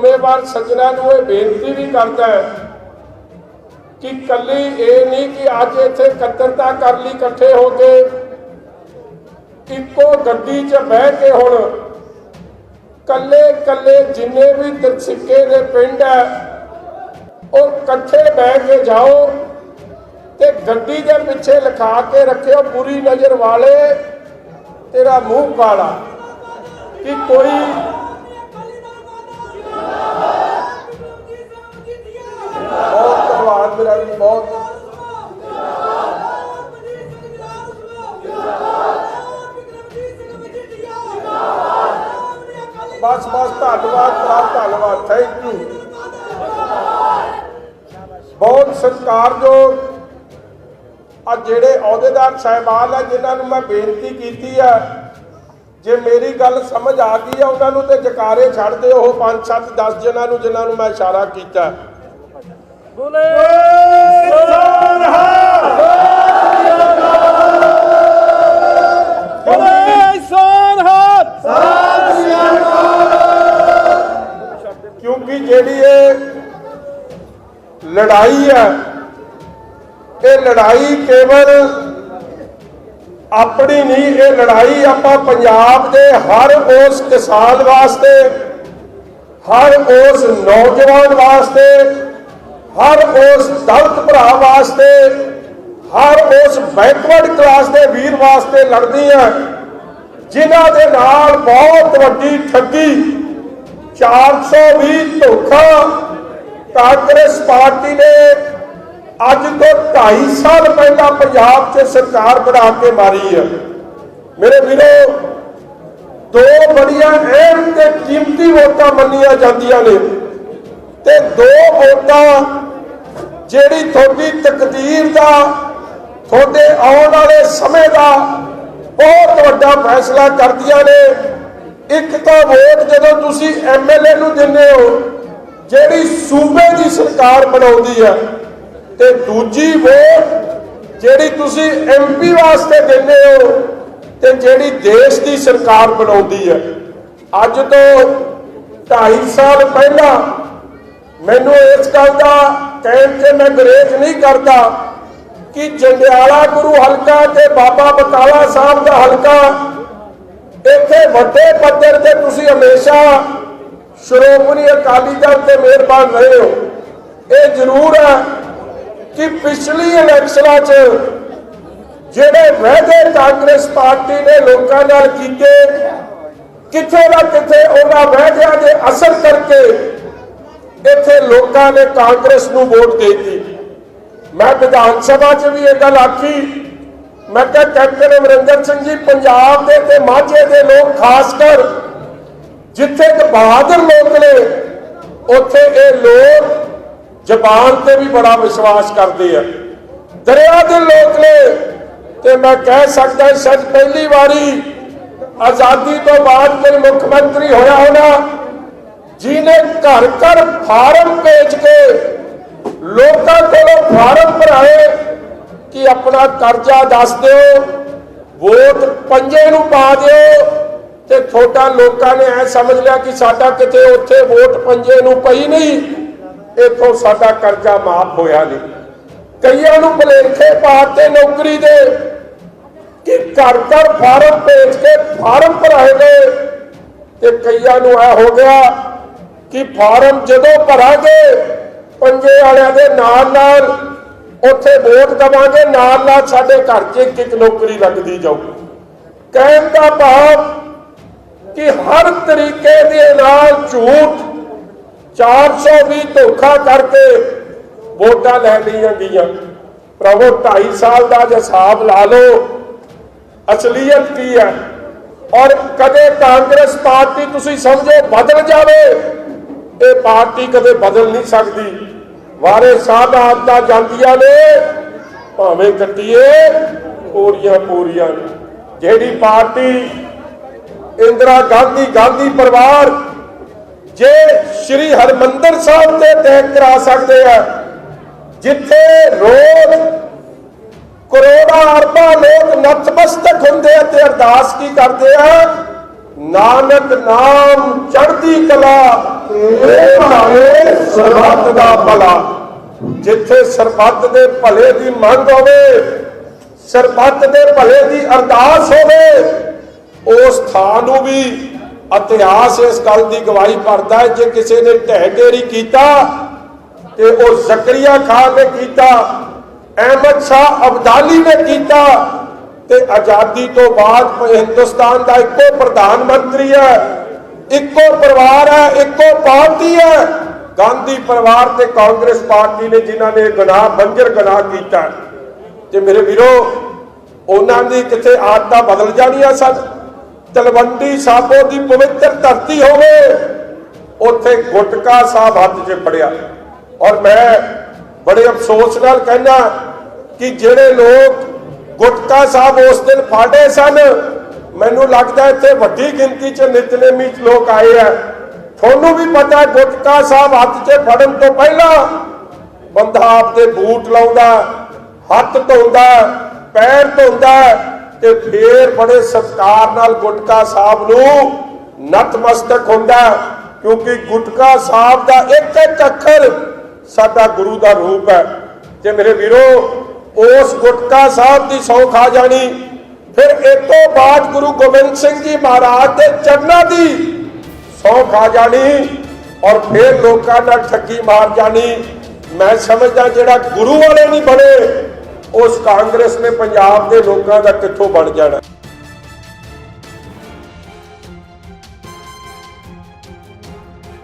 ਜ਼ਿੰਮੇਵਾਰ ਸੱਜਣਾ ਨੂੰ ਇਹ ਬੇਨਤੀ ਵੀ ਕਰਦਾ ਹੈ ਕਿ ਕੱਲੀ ਇਹ ਨਹੀਂ ਕਿ ਅੱਜ ਇੱਥੇ ਇਕੱਤਰਤਾ ਕਰ ਲਈ ਇਕੱਠੇ ਹੋ ਕੇ ਇੱਕੋ ਗੱਡੀ 'ਚ ਬਹਿ ਕੇ ਹੁਣ ਕੱਲੇ ਕੱਲੇ ਜਿੰਨੇ ਵੀ ਦਰਸਿੱਕੇ ਦੇ ਪਿੰਡ ਹੈ, ਉਹ ਇਕੱਠੇ ਬਹਿ ਕੇ ਜਾਓ ਤੇ ਗੱਡੀ ਦੇ ਪਿੱਛੇ ਲਿਖਾ ਕੇ ਰੱਖਿਓ, ਬੁਰੀ ਨਜ਼ਰ ਵਾਲੇ ਤੇਰਾ ਮੂੰਹ ਕਾਲਾ, ਕਿ ਕੋਈ ਬਹੁਤ ਧੰਨਵਾਦ ਮੇਰਾ ਵੀ ਬਹੁਤ ਬਸ ਬਸ, ਧੰਨਵਾਦ ਪ੍ਰਾਪ ਧੰਨਵਾਦ ਥੈਂਕ ਯੂ ਬਹੁਤ ਸਤਿਕਾਰਯੋਗ ਆ ਜਿਹੜੇ ਅਹੁਦੇਦਾਰ ਸਾਹਿਬਾਨ ਆ, ਜਿਨ੍ਹਾਂ ਨੂੰ ਮੈਂ ਬੇਨਤੀ ਕੀਤੀ ਆ, ਜੇ ਮੇਰੀ ਗੱਲ ਸਮਝ ਆ ਗਈ ਆ, ਉਹਨਾਂ ਨੂੰ ਤੇ ਜਕਾਰੇ ਛੱਡ ਦਿਓ, ਉਹ 5 7 10 ਜਿਨ੍ਹਾਂ ਨੂੰ ਜਿਨ੍ਹਾਂ ਨੂੰ ਮੈਂ ਇਸ਼ਾਰਾ ਕੀਤਾ। ਬੋਲੇ। ਕਿਉਂਕਿ ਜਿਹੜੀ ਇਹ ਲੜਾਈ ਹੈ ਇਹ ਲੜਾਈ ਕੇਵਲ ਆਪਣੀ ਨਹੀਂ ਇਹ ਲੜਾਈ ਆਪਾਂ ਪੰਜਾਬ ਦੇ ਹਰ ਉਸ ਕਿਸਾਨ ਵਾਸਤੇ ਹਰ ਉਸ ਨੌਜਵਾਨ ਵਾਸਤੇ ਹਰ ਉਸ ਦਲਤ ਭਰਾ ਵਾਸਤੇ, ਹਰ ਉਸ ਬੈਕਵਰਡ ਕਲਾਸ ਦੇ ਵੀਰ ਵਾਸਤੇ ਲੜਦੀ ਹੈ, ਜਿਨ੍ਹਾਂ ਦੇ ਨਾਲ ਬਹੁਤ ਵੱਡੀ ਠੱਗੀ 420 ਧੋਖਾ ਕਾਂਗਰਸ ਪਾਰਟੀ ਨੇ ਅੱਜ ਤੋਂ 2.5 ਸਾਲ ਪਹਿਲਾਂ ਪੰਜਾਬ 'ਚ ਸਰਕਾਰ ਬਣਾ ਕੇ ਮਾਰੀ ਹੈ। ਮੇਰੇ ਵੀਰੋ, ਦੋ ਬੜੀਆਂ ਅਹਿਮ ਤੇ ਕੀਮਤੀ ਵੋਟਾਂ ਮੰਨੀਆਂ ਜਾਂਦੀਆਂ ਨੇ। ਤੇ ਦੋ ਵੋਟਾਂ ਜਿਹੜੀ ਤੁਹਾਡੀ ਤਕਦੀਰ ਦਾ, ਤੁਹਾਡੇ ਆਉਣ ਵਾਲੇ ਸਮੇਂ ਦਾ ਬਹੁਤ ਵੱਡਾ ਫੈਸਲਾ ਕਰਦੀਆਂ ਨੇ। ਇੱਕ ਤਾਂ ਵੋਟ ਜਦੋਂ ਤੁਸੀਂ ਐਮਐਲਏ ਨੂੰ ਦਿੰਦੇ ਹੋ, ਜਿਹੜੀ ਸੂਬੇ ਦੀ ਸਰਕਾਰ ਬਣਾਉਂਦੀ ਹੈ ਤੇ ਦੂਜੀ ਵੋਟ ਜਿਹੜੀ ਤੁਸੀਂ ਐਮਪੀ ਵਾਸਤੇ ਦਿੰਦੇ ਹੋ, ਤੇ ਜਿਹੜੀ ਦੇਸ਼ ਦੀ ਸਰਕਾਰ ਬਣਾਉਂਦੀ ਹੈ ਅੱਜ ਤੋਂ 2.5 ਸਾਲ ਪਹਿਲਾਂ ਮੈਨੂੰ ਇਸ ਗੱਲ ਦਾ ਕਹਿਣ ਤੇ ਮੈਂ ਗਰੇਜ ਨਹੀਂ ਕਰਦਾ ਕਿ ਜੰਡਿਆਲਾ ਗੁਰੂ ਹਲਕਾ ਤੇ ਬਾਬਾ ਬਕਾਲਾ ਸਾਹਿਬ ਦਾ ਹਲਕਾ ਇੱਥੇ ਵੱਡੇ ਪੱਧਰ ਤੇ ਤੁਸੀਂ ਹਮੇਸ਼ਾ ਸ਼੍ਰੋਮਣੀ ਅਕਾਲੀ ਦਲ ਤੇ ਮਿਹਰਬਾਨ ਰਹੇ ਹੋ। ਇਹ ਜ਼ਰੂਰ ਹੈ ਕਿ ਪਿਛਲੀ ਇਲੈਕਸ਼ਨਾਂ 'ਚ ਜਿਹੜੇ ਵਾਅਦੇ ਕਾਂਗਰਸ ਪਾਰਟੀ ਨੇ ਲੋਕਾਂ ਨਾਲ ਕੀਤੇ, ਕਿੱਥੇ ਨਾ ਕਿੱਥੇ ਉਹਨਾਂ ਵਾਅਦਿਆਂ ਦੇ ਅਸਰ ਕਰਕੇ ਇੱਥੇ ਲੋਕਾਂ ਨੇ ਕਾਂਗਰਸ ਨੂੰ ਵੋਟ ਦੇ ਦਿੱਤੀ। ਮੈਂ ਵਿਧਾਨ ਸਭਾ 'ਚ ਵੀ ਇਹ ਗੱਲ ਆਖੀ। ਮੈਂ ਕਿਹਾ, ਕੈਪਟਨ ਅਮਰਿੰਦਰ ਸਿੰਘ ਜੀ, ਪੰਜਾਬ ਦੇ ਤੇ ਮਾਝੇ ਦੇ ਲੋਕ ਖਾਸ ਕਰ, ਜਿੱਥੇ ਕਿ ਬਹਾਦਰ ਲੋਕ ਨੇ, ਉੱਥੇ ਇਹ ਲੋਕ ਜ਼ਬਾਨ ਤੇ ਵੀ ਬੜਾ ਵਿਸ਼ਵਾਸ ਕਰਦੇ ਆ। ਦਰਿਆ ਦੇ ਲੋਕ ਨੇ, ਤੇ ਮੈਂ ਕਹਿ ਸਕਦਾ ਸੱਚ ਪਹਿਲੀ ਵਾਰੀ ਆਜ਼ਾਦੀ ਤੋਂ ਬਾਅਦ ਕੋਈ ਮੁੱਖ ਮੰਤਰੀ ਹੋਇਆ ਹੋਣਾ। ਜਿਹਨੇ ਘਰ ਘਰ ਫਾਰਮ ਭੇਜ ਕੇ ਲੋਕਾਂ ਕੋਲੋਂ ਫਾਰਮ ਭਰਾਏ, ਕਿ ਆਪਣਾ ਕਰਜ਼ਾ ਦੱਸ ਦਿਓ, ਵੋਟ ਪੰਜੇ ਨੂੰ ਪਾ ਦਿਓ, ਤੇ ਥੋੜਾ ਲੋਕਾਂ ਨੇ ਐ ਸਮਝ ਲਿਆ ਕਿ ਸਾਡਾ ਕਿਤੇ ਉੱਥੇ ਵੋਟ ਪੰਜੇ ਨੂੰ ਪਈ ਨਹੀਂ, ਇਥੋਂ ਸਾਡਾ ਕਰਜ਼ਾ ਮਾਫ ਹੋਇਆ ਨਹੀਂ। ਕਈਆਂ ਨੂੰ ਭਲੇਖੇ ਪਾਤੇ ਨੌਕਰੀ ਦੇ, ਕਿ ਘਰ ਘਰ ਫਾਰਮ ਭੇਜ ਕੇ ਫਾਰਮ ਭਰਾਏ ਗਏ, ਤੇ ਕਈਆਂ ਨੂੰ ਐ ਹੋ ਗਿਆ ਕਿ ਫਾਰਮ ਜਦੋਂ ਭਰਾਂਗੇ, ਪੰਜੇ ਵਾਲਿਆਂ ਦੇ ਨਾਲ ਨਾਲ, ਉੱਥੇ ਵੋਟ ਦਵਾਂਗੇ, ਨਾਲ ਨਾਲ ਸਾਡੇ ਘਰ 'ਚ ਇੱਕ ਇੱਕ ਨੌਕਰੀ ਲੱਗਦੀ ਜਾਊ। ਕਹਿਣ ਦਾ ਭਾਵ ਕਿ ਹਰ ਤਰੀਕੇ ਦੇ ਨਾਲ ਝੂਠ 420 ਧੋਖਾ ਕਰਕੇ ਵੋਟਾਂ ਲੈ ਲਈਆਂ ਗਈਆਂ। ਪ੍ਰਭੂ 2.5 ਸਾਲ ਦਾ ਜੇ ਹਿਸਾਬ ਲਾ ਲਓ, ਅਸਲੀਅਤ ਕੀ ਹੈ? ਔਰ ਕਦੇ ਕਾਂਗਰਸ ਪਾਰਟੀ ਤੁਸੀਂ ਸਮਝੋ, ਬਦਲ ਜਾਵੇ। ਇਹ ਪਾਰਟੀ ਕਦੇ ਬਦਲ ਨਹੀਂ ਸਕਦੀ। ਵਾਰੇ ਸਾਹਿਬ ਆਦਤਾਂ ਜਾਂਦੀਆਂ ਨੇ, ਭਾਵੇਂ ਕੱਟੀਏ ਪੂਰੀਆਂ ਪੂਰੀਆਂ ਜਿਹੜੀ ਪਾਰਟੀ ਇੰਦਰਾ ਗਾਂਧੀ ਗਾਂਧੀ ਪਰਿਵਾਰ ਜੇ ਸ਼੍ਰੀ ਹਰਮੰਦਰ ਸਾਹਿਬ ਤੇ ਤੈਅ ਕਰਾ ਸਕਦੇ ਆ, ਜਿੱਥੇ ਰੋਜ਼ ਕਰੋੜਾਂ ਅਰਬਾਂ ਲੋਕ ਨਤਮਸਤਕ ਹੁੰਦੇ ਆ ਤੇ ਅਰਦਾਸ ਕੀ ਕਰਦੇ ਆ? ਨਾਨਕ ਨਾਮ ਚੜ੍ਹਦੀ ਕਲਾ ਤੇਰੇ ਭਾਣੇ ਸਰਬੱਤ ਦਾ ਭਲਾ, ਜਿੱਥੇ ਸਰਬੱਤ ਦੇ ਭਲੇ ਦੀ ਮੰਗ ਹੋਵੇ, ਸਰਬੱਤ ਦੇ ਭਲੇ ਦੀ ਅਰਦਾਸ ਹੋਵੇ ਉਸ ਥਾਂ ਨੂੰ ਵੀ ਇਤਿਹਾਸ ਇਸ ਗੱਲ ਦੀ ਗਵਾਹੀ ਭਰਦਾ ਹੈ, ਜੇ ਕਿਸੇ ਨੇ ਢਹਿ ਢੇਰੀ ਕੀਤਾ ਤੇ ਉਹ ਜ਼ਕਰੀਆ ਖਾਨ ਨੇ ਕੀਤਾ, ਅਹਿਮਦ ਸ਼ਾਹ ਅਬਦਾਲੀ ਨੇ ਕੀਤਾ, ਤੇ ਆਜ਼ਾਦੀ ਤੋਂ ਬਾਅਦ ਹਿੰਦੁਸਤਾਨ ਦਾ ਇੱਕੋ ਪ੍ਰਧਾਨ ਮੰਤਰੀ ਹੈ। ਇੱਕੋ ਪਰਿਵਾਰ ਹੈ, ਇੱਕੋ ਪਾਰਟੀ ਹੈ। ਗਾਂਧੀ ਪਰਿਵਾਰ ਤੇ ਕਾਂਗਰਸ ਪਾਰਟੀ ਨੇ ਜਿਨ੍ਹਾਂ ਨੇ ਗੁਨਾਹ, ਬੰਜਰ ਗੁਨਾਹ ਕੀਤਾ। ਤੇ ਮੇਰੇ ਵੀਰੋ, ਉਹਨਾਂ ਦੀ ਕਿਤੇ ਆਦਤਾਂ ਬਦਲ ਜਾਣੀਆਂ ਸਨ। ਤਲਵੰਡੀ ਸਾਬੋ ਦੀ ਪਵਿੱਤਰ ਧਰਤੀ ਹੋਵੇ, ਉੱਥੇ ਗੁਟਕਾ ਸਾਹਿਬ ਹੱਥ 'ਚ ਫੜਿਆ। ਔਰ ਮੈਂ ਬੜੇ ਅਫਸੋਸ ਨਾਲ ਕਹਿੰਦਾ ਕਿ ਜਿਹੜੇ ਲੋਕ ਗੁਟਕਾ ਸਾਹਿਬ ਉਸ ਦਿਨ ਫਾੜੇ ਸਨ ਮੈਨੂੰ ਲੱਗਦਾ ਇੱਥੇ ਵੱਡੀ ਗਿਣਤੀ 'ਚ ਨਿਤਨੇਮੀ ਲੋਕ ਆਏ ਆ। ਤੁਹਾਨੂੰ ਵੀ ਪਤਾ ਗੁਟਕਾ ਸਾਹਿਬ ਹੱਥ 'ਚ ਫੜਨ ਤੋਂ ਪਹਿਲਾਂ ਬੰਦਾ ਆਪਦੇ ਬੂਟ ਲਾਉਂਦਾ, ਹੱਥ ਧੋਂਦਾ, ਪੈਰ ਧੋਂਦਾ ਤੇ ਫੇਰ ਬੜੇ ਸਤਿਕਾਰ ਨਾਲ ਗੁਟਕਾ ਸਾਹਿਬ ਨੂੰ ਨਤਮਸਤਕ ਹੁੰਦਾ ਕਿਉਂਕਿ ਗੁਟਕਾ ਸਾਹਿਬ ਦਾ ਇੱਕ ਇੱਕ ਅੱਖਰ ਸਾਡਾ ਗੁਰੂ ਦਾ ਰੂਪ ਹੈ। ਤੇ ਮੇਰੇ ਵੀਰੋ, ਉਸ ਗੁਟਕਾ ਸਾਹਿਬ ਦੀ ਸੌ ਆ ਜਾਣੀ ਫਿਰ ਇਹ ਤੋਂ ਬਾਅਦ ਗੁਰੂ ਗੋਬਿੰਦ ਸਿੰਘ ਜੀ ਮਹਾਰਾਜ ਦੇ ਚਰਨਾਂ ਦੀ ਸੌ ਖਾ ਜਾਣੀ ਔਰ ਫਿਰ ਲੋਕਾਂ ਨਾਲ ਠੱਗੀ ਮਾਰ ਜਾਣੀ। ਮੈਂ ਸਮਝਦਾ ਜਿਹੜਾ ਗੁਰੂ ਵਾਲੇ ਨਹੀਂ ਬਣੇ, ਉਸ ਕਾਂਗਰਸ ਨੇ ਪੰਜਾਬ ਦੇ ਲੋਕਾਂ ਦਾ ਕਿੱਥੋਂ ਬਣ ਜਾਣਾ।